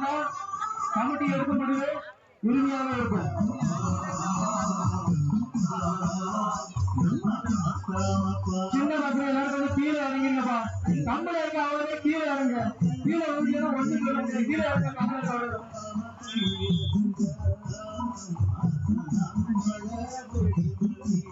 சொன்னா கமிட்டி எடுக்கும் முடிவு இறுதியாக இருக்கும். சின்ன மக்கள் எல்லாரும் வந்து கீழே இறங்கிங்கப்பா. கம்பள இருக்க அவரே கீழே இறங்க. கீழே வந்து ஒன்று சொல்ல முடியாது கீழே இறங்க கம்பள you.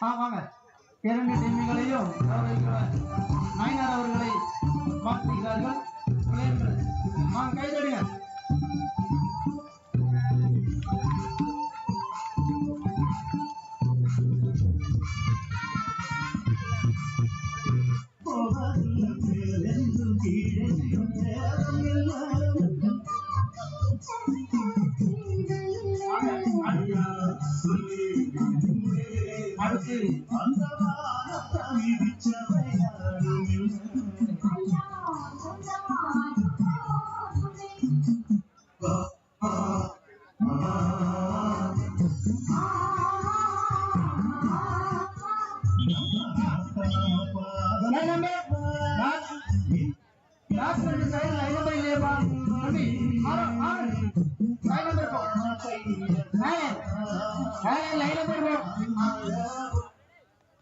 ஆ வாங்க இரண்டு டெம்மிகளையும் நாயனார் அவர்களை மாற்றுகிறார்கள் விளையாடுங்கள். வாங்க கைதடிங்க அடுத்து லைன் நம்பர் லாஸ்ட் லாஸ்ட்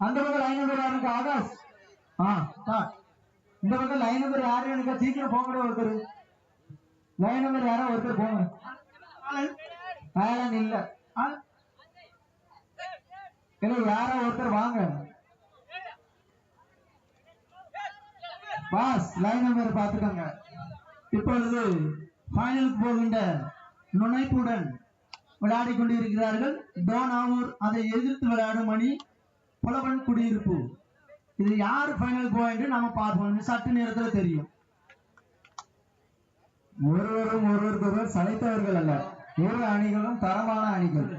அந்த பக்கம் லைன் நம்பர் யாருக்கு ஆகாஷ். ஆ இந்த பக்கம் லைன் நம்பர் யாரு? எனக்கு சீக்கிரம் போக முடியும் ஒருத்தர். லைன் நம்பர் யாரோ? ஒருத்தர் போங்க ஆலன் இல்ல. இல்ல யாரோ ஒருத்தர் வாங்க. பாஸ் லைன் நம்பர் பார்த்துக்கோங்க. இப்பொழுது ஃபைனலுக்கு போகின்ற நுழைப்புடன் விளையாடி கொண்டிருக்கிறார்கள். டோனாவூர் அதை எதிர்த்து விளையாடும் அணி புலவன் குடியிருப்பு. இது யார் ஃபைனல் போயிட்டு நம்ம பார்ப்போம். சட்டு நேரத்தில் தெரியும். ஒருவரும் ஒருவருக்கொருவர் சளைத்தவர்கள் அல்ல. இரு அணிகளும் தரமான அணிகள்.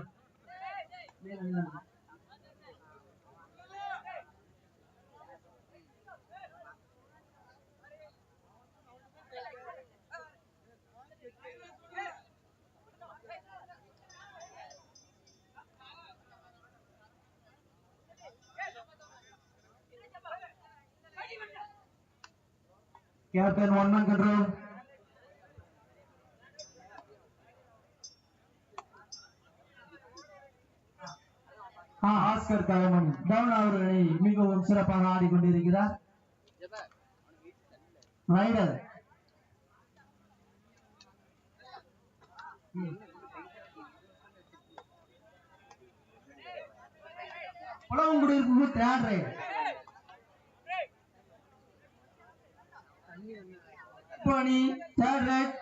Captain one man control Oscar தலைமன் டவுன் அவர்களை மிகவும் சிறப்பாக ஆடிக்கொண்டிருக்கிறார் ரைடர் புலவங்குடியிருப்பு தேர்ட் ரைடர் பணி தேர்ட் ரைட்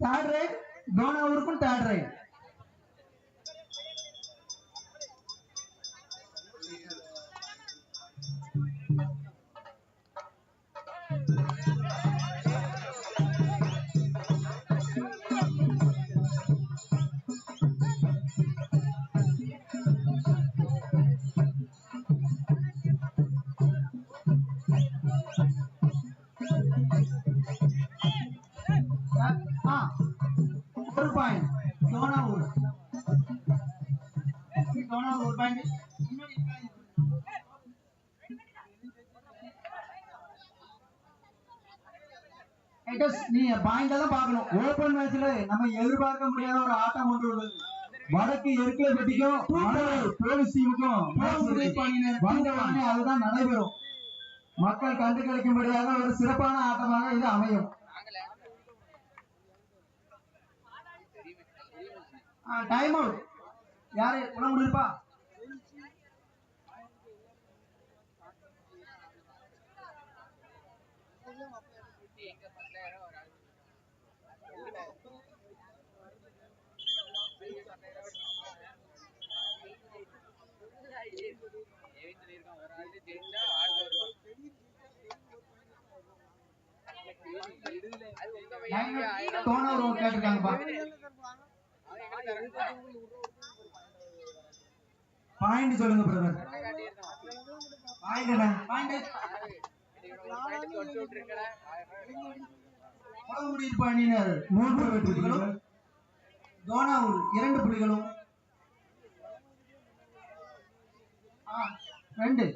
தேர்ட் ரைட் டோனாவூருக்கும் தேர்ட் ரைட் நீ பாயிண்டா தான் பார்க்கணும். ஓபன் மேட்ச்ல நம்ம எதிர்பார்க்க முடியாத ஒரு ஆட்டம் கொண்டு வருது வடக்கு எருக்கல பெட்டிக்கும் போலீஸ் டீமுக்கும் அதுதான் நடைபெறும். மக்கள் கண்டு கிடைக்கும்படியாக ஒரு சிறப்பான ஆட்டமாக இது அமையும். டைம் அவுட் யாரு உடம்பு இருப்பா டோனர் கேட்டிருக்காங்கப்பா பாயிண்ட் சொல்லுங்க பிரதர் பாயிண்ட் பாயிண்ட் மூன்று புள்ளிகளும் தோனாவூர் இரண்டு புள்ளிகளும் ஆ, ரெண்டு.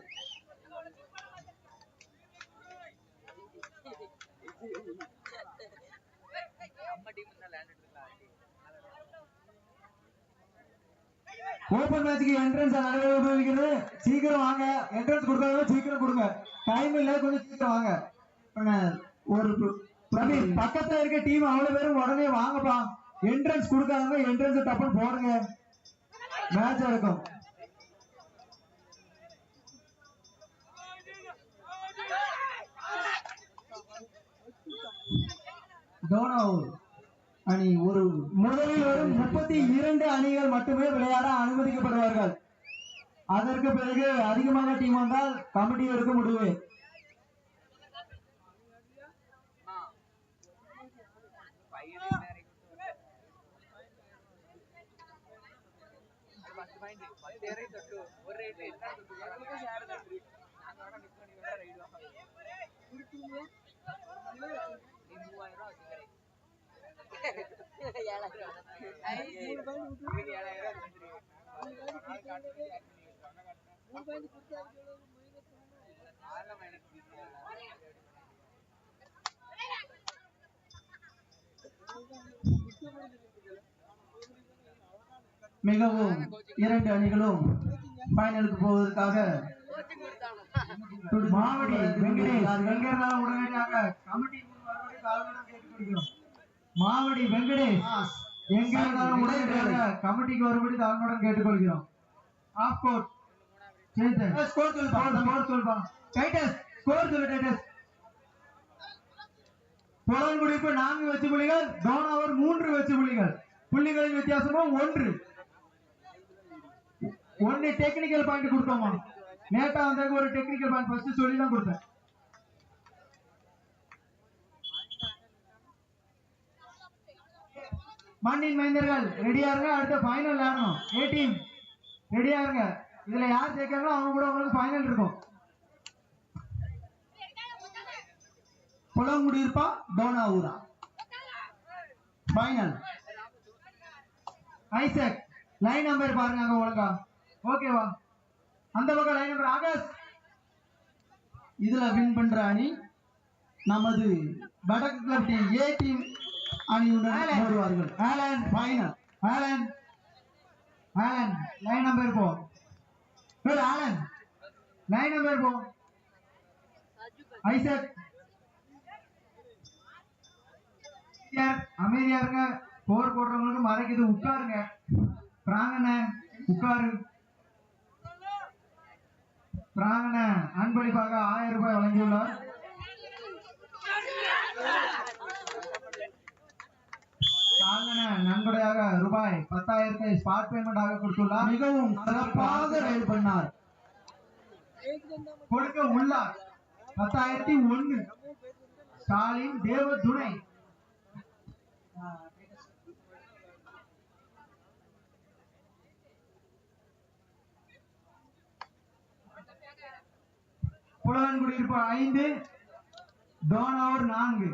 ஓபன் மேட்ச்க்கு என்ட்ரன்ஸ் நடைபெறுகிறது சீக்கிரம் வாங்க. என்ட்ரன்ஸ் கொடுக்கறவங்க சீக்கிரம் கொடுங்க. டைம் இல்ல கொஞ்சம் சீக்கிரம் வாங்க. ஒரு பிரவீன் பக்கத்துல இருக்க டீம் அவ்வளவு பேரும் உடனே வாங்கப்பா. என்ட்ரன்ஸ் கொடுக்காதவங்க என்ட்ரன்ஸ் டப்புன்னு போடுங்க. மேட்ச் இருக்கும் தோனாவூர் அணி ஒரு முதலில் வரும் முப்பத்தி இரண்டு அணிகள் மட்டுமே விளையாட அனுமதிக்கப்படுவார்கள். அதற்கு பிறகு அதிகமான டீம் வந்தால் கமிட்டி எடுக்க முடிவு. மிகவும் இரண்டு அணிகளும் ஃபைனலுக்கு போவதற்காக மாவடி வெங்கடேஷ் இருந்தாலும் உடனடியாக கமிட்டி. மாவடி வெங்கடேஷ் எங்க இருந்தாலும் உடனடியாக கமிட்டிக்கு வரும்படி தாழ்மையுடன் கேட்டுக்கொள்கிறோம். ஆஃப் கோர்ட் score சொல்லுப்பா. ஸ்கோர் சொல்பா டைட்டஸ் ஸ்கோர் சொல்லு டைட்டஸ் புலன்குடிப்பு நான்கு வெச்சு புள்ளிகள் டோனாவர் மூன்று வெச்சு புள்ளிகள். புள்ளிகளின் வித்தியாசமும் ஒன்று. ஒன்னு டெக்னிக்கல் பாயிண்ட் கொடுத்தோமா? நேட்டா வந்ததுக்கு ஒரு டெக்னிக்கல் பாயிண்ட் ஃபர்ஸ்ட் சொல்லி தான் கொடுத்தேன். மண்ணின் மைந்தர்கள் ரெடியா இருங்க அடுத்த ஃபைனல் ஆடணும் ஏ டீம் ரெடியா இருங்க. இதுல யார் ஜெயிக்கிறாங்களோ அவங்க கூட உங்களுக்கு ஃபைனல் இருக்கும். புலங்குடியிருப்பா டோனாவூரா. ஃபைனல் ஐசக் லைன் நம்பர் பாருங்க அங்க ஒழுங்கா. ஓகேவா அந்த பக்கம் லைன் நம்பர் ஆகாஷ். இதுல வின் பண்ற அணி நமது வடக்கு கிளப் டீம் ஏ டீம் அணியுடன். மோதுவார்கள் Alan final Alan Alan line number போ ஏய், ஆலன் லைன் நம்பர் போ. ஐசக். அமைதியா- அமைதியா இருங்க. போர் போடுறவங்களுக்கு மறைக்குது. உட்காருங்க. பிராங்கண்ண உட்காரு. பிராங்கண்ண அன்பளிப்பாக ஆயிரம் ரூபாய் வழங்கியுள்ளார். பிராங்கண்ண நன்கொடையாக ரூபாய் பத்தாயிரத்தை ஸ்பாட் பேமெண்டாக கொடுத்துள்ளார். மிகவும் சிறப்பாக ரைடு பண்ணார். கொடுக்க உள்ளார். பத்தாயிரத்தி ஒண்ணு ஸ்டாலின் தேவ துணை புலவன் குடியிருப்பு ஐந்து டோனாவூர் நான்கு.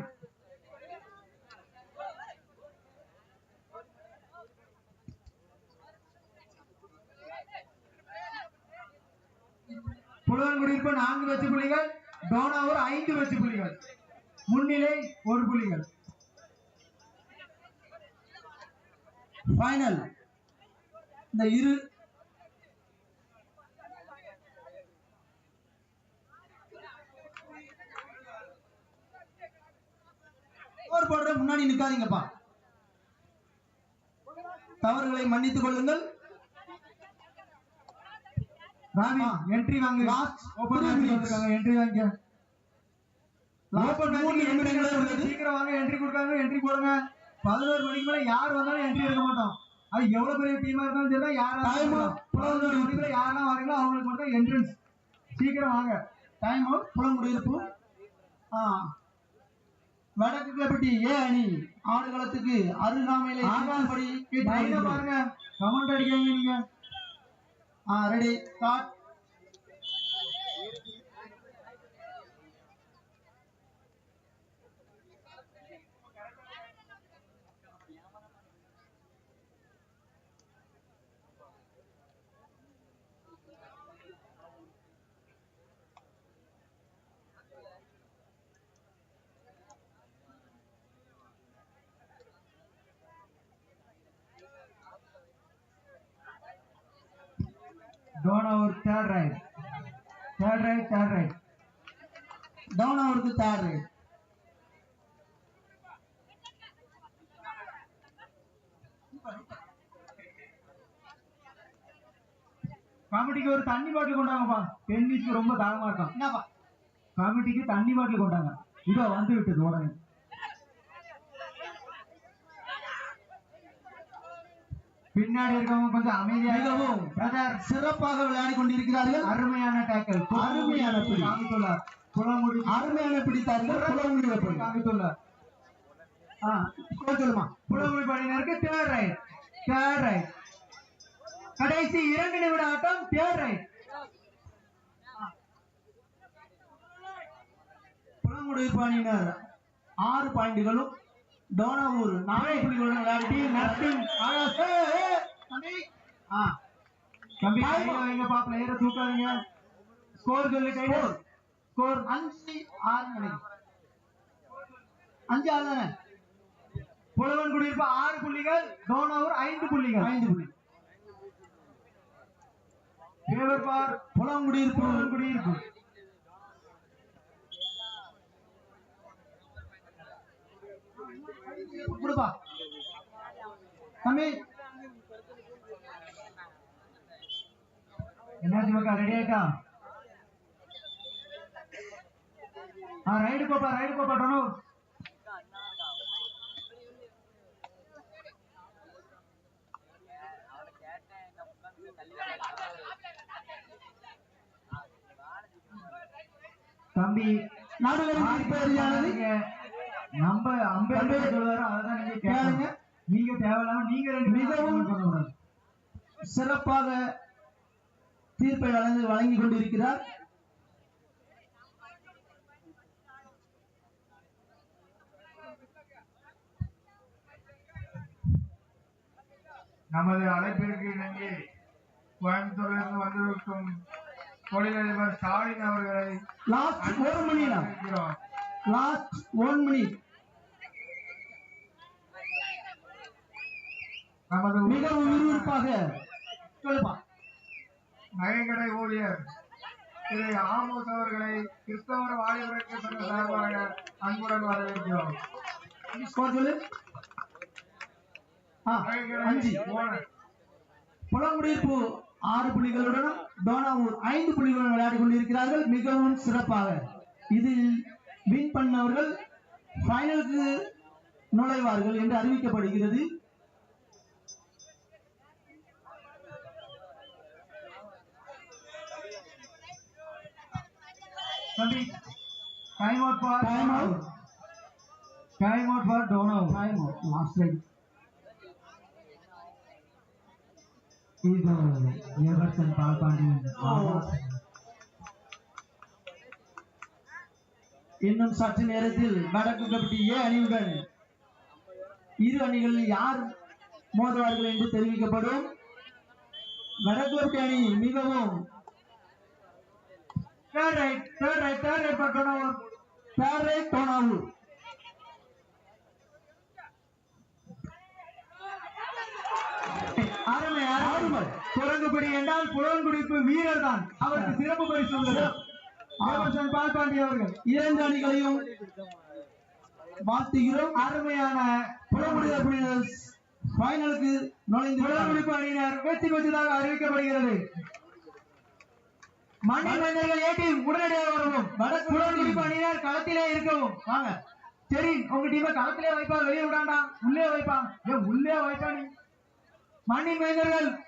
புலவன்குடியிருப்பு நான்கு வெற்றி புள்ளிகள் டோனாவூர் ஐந்து வெற்றி புள்ளிகள். முன்னிலை ஒரு புள்ளிகள். ஃபைனல் இந்த இரு போடுற முன்னாடி நிக்காதீங்கப்பா. தவறுகளை மன்னித்துக் கொள்ளுங்கள். ராணி என்ட்ரி வாங்க. ஓபன் என்ட்ரி வாங்க ஓபன் மூணு நிமிடங்களே உள்ளது. சீக்கிரம் வாங்க என்ட்ரி கொடுக்காங்க என்ட்ரி போடுங்க. பதினோரு மணிக்கு மேல யார் வந்தாலும் என்ட்ரி எடுக்க மாட்டோம். அது எவ்வளவு பெரிய டீமா இருந்தாலும் சரி யாரா up. பதினோரு மணிக்கு மேல யாரெல்லாம் வரீங்களோ அவங்களுக்கு மட்டும் என்ட்ரன்ஸ் சீக்கிரம் வாங்க. டைம் புலங்குடியிருப்பு ஆ. வடக்கு கிளப்பட்டி ஏ அணி. ஆடுகளத்துக்கு அருகாமையிலே. பாருங்க. கமெண்ட் அடிக்காங்க நீங்க. ஆ ரெடி டோன் அவர் third raid third raid third raid down அவருக்கு தேர்ட் ரைட் கமிட்டிக்கு ஒரு தண்ணி பாட்டில் கொண்டாங்கப்பா. டென்னிஸ்க்கு ரொம்ப தாகமா இருக்கான். என்னப்பா? கமிட்டிக்கு தண்ணி பாட்டில் கொண்டாங்க. இதோ வந்து விட்டது உடனே. பின்னாடி இருக்கவங்க கொஞ்சம் அமைதியாக மிகவும். பிரதர் சிறப்பாக விளையாடி கொண்டிருக்கிறார்கள். அருமையான டேக்கல் அருமையான பிடி. புலமுடி அருமையான பிடித்தார்கள் புலங்குடி வெப்பம். காமித்துள்ளார். ஆ சொல்லுமா? புலமுடி பணியினருக்கு தேர்ட் ரைட் தேர்ட் ரைட் கடைசி இரண்டு நிமிட ஆட்டம் தேர்ட் ரைட் புலங்குடியிருப்பு அணியினர் ஆறு பாயிண்டுகளும் டோனாவூர் நான்கு புள்ளிகளுடன் விளையாடி நர்சிங் தம்பி. ஆ. தம்பி கையில பிளேயரை தூக்காதீங்க. ஸ்கோர் சொல்லு ஸ்கோர். அஞ்சு ஆறு நினைக்கிறேன் அஞ்சு ஆறு தானே? புலவன் குடியிருப்பு ஆறு புள்ளிகள் டோனாவூர் ஐந்து புள்ளிகள். ஐந்து புள்ளி. ஃபேவர் பார் புலங்குடியிருப்பு புலவன் குடியிருப்பு. கொடுப்பா. தம்பி. என்ன மக்கா? ரெடி ஆயிட்டா? ஆ ரைடு போப்பா ரைடு போப்பா டோனாவூர் தம்பி நடுவரின் தீர்ப்பறியானது நம்ம அம்பேத்கர் சொல்லுவாரு அதான் நீங்க கேளுங்க. நீங்க தேவையில்லாம நீங்க ரெண்டு மிகவும் சிறப்பாக தீர்ப்பை வழங்கி வழங்கி கொண்டிருக்கிறார். நமது அழைப்பிற்கு இணங்கி கோயம்புத்தூரிலிருந்து வந்திருக்கும் தொழிலதிபர் ஸ்டாலின் அவர்களை லாஸ்ட் ஒரு மணி. லாஸ்ட் ஒன் மினிட் நமது மிகவும் விறுவிறுப்பாக. சொல்லுப்பா. நகைக்கடை ஊழியர் திரு ஆமோஸ் அவர்களை கிறிஸ்தவர் வாலிபரட்க சங்க சார்பாக அன்புடன் வரவேற்கிறோம். சொல்லு. அஞ்சு. புலங்குடியிருப்பு ஆறு புள்ளிகளுடனும் டோனாவூர் ஐந்து புள்ளிகளுடன் விளையாடி கொண்டிருக்கிறார்கள். மிகவும் சிறப்பாக. இதில் வின் பண்ணவர்கள் ஃபைனலுக்கு நுழைவார்கள் என்று அறிவிக்கப்படுகிறது. தம்பி time out for Time out. Time out for Donavur time last இது எவர்சன் பால்பாண்டியன் இன்னும் சற்று நேரத்தில் வடக்கு கபடி ஏ அணியுடன் இரு அணிகளில் யார் மோதுவார்கள் என்று தெரிவிக்கப்படும்? வடக்கு கபடி அணி மிகவும் தேர்ட் ரைட் தேர்ட் ரைட் பேரை டோனாவூர் அருமை அருமை. குரங்குபிடி என்றால் புலன்குடிப்பு வீரர் தான். அவருக்கு சிறப்பு பரிசு உள்ளது. எவர்சன் பால்பாண்டி அவர்கள். இரண்டு அணிகளையும் வாழ்த்துகிறோம். அருமையான புலமுடிதல் புலமுடிய ஃபைனலுக்கு நுழைந்து குளமுடிப்பு அணியினர். வெற்றி பெற்றதாக அறிவிக்கப்படுகிறது. மண்ணின் மன்னர்கள் ஏ உடனடியாக வரவும். வடக்கு அணியினர் களத்திலே இருக்கவும். வாங்க. சரி உங்க டீமை களத்திலே வைப்பா வெளியே விடாண்டா? உள்ளே வைப்பா. ஏன் உள்ளே வைப்பா நீ. மண்ணின் மைந்தர்கள்